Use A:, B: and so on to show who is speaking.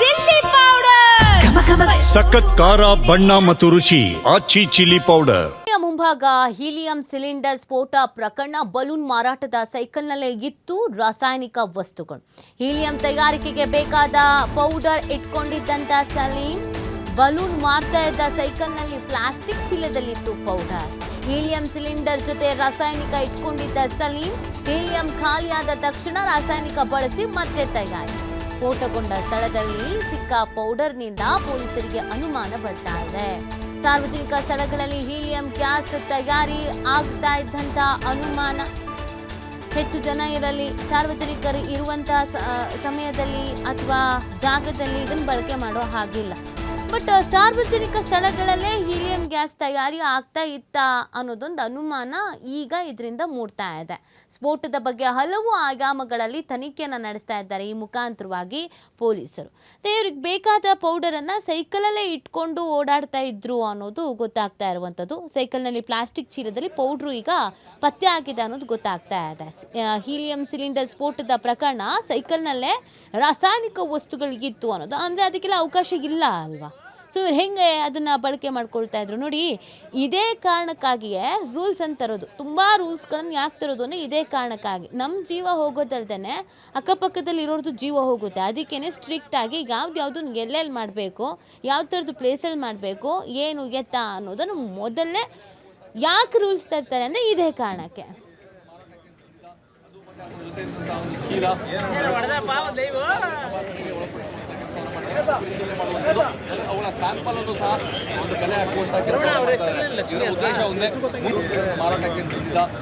A: Chilli powder.
B: ಸಖತ್ ಖಾರ ಬಣ್ಣ ಮತ್ತು ರುಚಿ ಆಚಿ ಚಿಲ್ಲಿ ಪೌಡರ್.
C: ಮುಂಭಾಗ ಹೀಲಿಯಂ ಸಿಲಿಂಡರ್ ಸ್ಫೋಟ ಪ್ರಕರಣ ಬಲೂನ್ ಮಾರಾಟದ ಸೈಕಲ್ನಲ್ಲೇ ಇತ್ತು ರಾಸಾಯನಿಕ ವಸ್ತುಗಳು. ಹೀಲಿಯಂ ತಯಾರಿಕೆಗೆ ಬೇಕಾದ ಪೌಡರ್ ಇಟ್ಕೊಂಡಿದ್ದಂತ ಸಲೀಂ ಬಲೂನ್ ಮಾರ್ತಾ ಇದ್ದ ಸೈಕಲ್ನಲ್ಲಿ ಪ್ಲಾಸ್ಟಿಕ್ ಚೀಲದಲ್ಲಿತ್ತು ಪೌಡರ್. ಹೀಲಿಯಂ ಸಿಲಿಂಡರ್ ಜೊತೆ ರಾಸಾಯನಿಕ ಇಟ್ಕೊಂಡಿದ್ದ ಸಲೀಂ ಹೀಲಿಯಂ ಖಾಲಿಯಾದ ತಕ್ಷಣ ರಾಸಾಯನಿಕ ಬಳಸಿ ಮತ್ತೆ ತಯಾರಿ. ಸ್ಫೋಟಗೊಂಡ ಸ್ಥಳದಲ್ಲಿ ಸಿಕ್ಕ ಪೌಡರ್ನಿಂದ ಪೊಲೀಸರಿಗೆ ಅನುಮಾನ ಬರ್ತಾ ಇದೆ. ಸಾರ್ವಜನಿಕ ಸ್ಥಳಗಳಲ್ಲಿ ಹೀಲಿಯಂ ಗ್ಯಾಸ್ ತಯಾರಿ ಆಗ್ತಾ ಇದ್ದಂತ ಅನುಮಾನ. ಹೆಚ್ಚು ಜನ ಇರಲಿ, ಸಾರ್ವಜನಿಕರು ಇರುವಂತಹ ಸಮಯದಲ್ಲಿ ಅಥವಾ ಜಾಗದಲ್ಲಿ ಇದನ್ನು ಬಳಕೆ ಮಾಡೋ ಹಾಗಿಲ್ಲ. ಬಟ್ ಸಾರ್ವಜನಿಕ ಸ್ಥಳಗಳಲ್ಲೇ ಹೀಲಿಯಂ ಗ್ಯಾಸ್ ತಯಾರಿ ಆಗ್ತಾ ಇತ್ತ ಅನ್ನೋದೊಂದು ಅನುಮಾನ ಈಗ ಇದರಿಂದ ಮೂಡ್ತಾ ಇದೆ. ಸ್ಫೋಟದ ಬಗ್ಗೆ ಹಲವು ಆಯಾಮಗಳಲ್ಲಿ ತನಿಖೆಯನ್ನು ನಡೆಸ್ತಾ ಇದ್ದಾರೆ ಈ ಮುಖಾಂತರವಾಗಿ ಪೊಲೀಸರು. ಇವ್ರಿಗೆ ಬೇಕಾದ ಪೌಡರನ್ನು ಸೈಕಲಲ್ಲೇ ಇಟ್ಕೊಂಡು ಓಡಾಡ್ತಾ ಇದ್ರು ಅನ್ನೋದು ಗೊತ್ತಾಗ್ತಾ ಇರುವಂಥದ್ದು. ಸೈಕಲ್ನಲ್ಲಿ ಪ್ಲಾಸ್ಟಿಕ್ ಚೀಲದಲ್ಲಿ ಪೌಡ್ರು ಈಗ ಪತ್ತೆ ಆಗಿದೆ ಅನ್ನೋದು ಗೊತ್ತಾಗ್ತಾ ಇದೆ. ಹೀಲಿಯಂ ಸಿಲಿಂಡರ್ ಸ್ಫೋಟದ ಪ್ರಕರಣ ಸೈಕಲ್ನಲ್ಲೇ ರಾಸಾಯನಿಕ ವಸ್ತುಗಳಿಗಿತ್ತು ಅನ್ನೋದು. ಅಂದರೆ, ಅದಕ್ಕೆಲ್ಲ ಅವಕಾಶ ಇಲ್ಲ ಅಲ್ವಾ? ಸೊ ಇವ್ರು ಹೆಂಗೆ ಅದನ್ನು ಬಳಕೆ ಮಾಡ್ಕೊಳ್ತಾ ಇದ್ರು? ನೋಡಿ, ಇದೇ ಕಾರಣಕ್ಕಾಗಿಯೇ ರೂಲ್ಸ್ ಅಂತ ತರೋದು ತುಂಬ ರೂಲ್ಸ್ಗಳನ್ನು ಯಾಕೆ ತರೋದು ಅಂದರೆ ಇದೇ ಕಾರಣಕ್ಕಾಗಿ. ನಮ್ಮ ಜೀವ ಹೋಗೋದಲ್ದೇ ಅಕ್ಕಪಕ್ಕದಲ್ಲಿ ಇರೋರ್ದು ಜೀವ ಹೋಗುತ್ತೆ. ಅದಕ್ಕೇ ಸ್ಟ್ರಿಕ್ಟಾಗಿ ಯಾವ್ದು ಯಾವುದನ್ನು ಎಲ್ಲೆಲ್ಲಿ ಮಾಡಬೇಕು, ಯಾವ ಥರದ್ದು ಪ್ಲೇಸಲ್ಲಿ ಮಾಡಬೇಕು, ಏನು ಎತ್ತ ಅನ್ನೋದನ್ನು ಮೊದಲನೇ ಯಾಕೆ ರೂಲ್ಸ್ ತರ್ತಾರೆ ಅಂದರೆ ಇದೇ ಕಾರಣಕ್ಕೆ.
D: ಸ್ಯಾಂಪಲ್ ಅನ್ನು ಸಹ ಒಂದು ಬೆಲೆ ಹಾಕುವಂತ ಕೆಲಸ ಉದ್ದೇಶ ಒಂದೇ ಮಾರಾಟಕ್ಕೆ